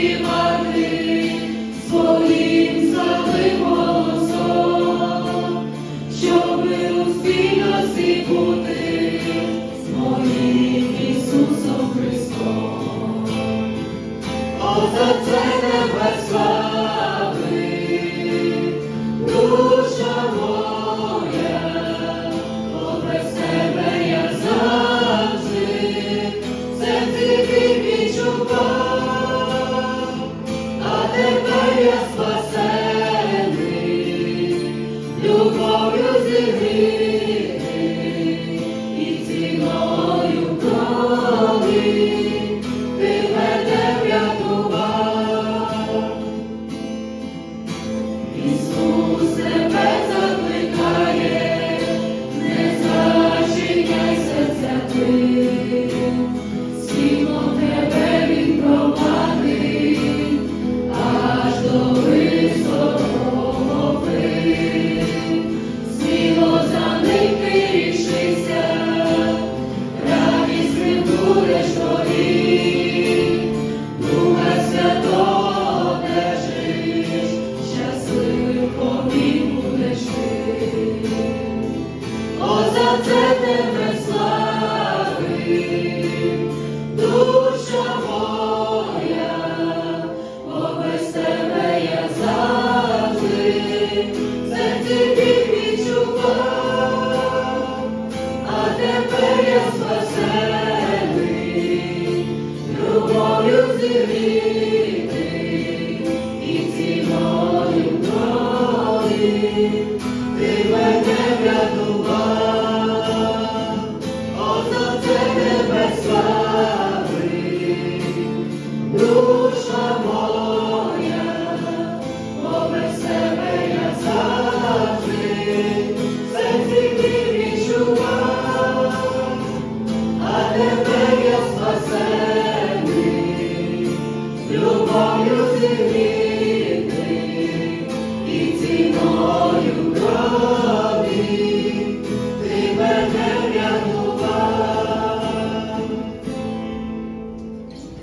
співати своїм слабим голосом, щоб у спільності бути моїм Ісусом Христом. О, за це тебе слави, душа моя, попри себе я завжди, це ти. was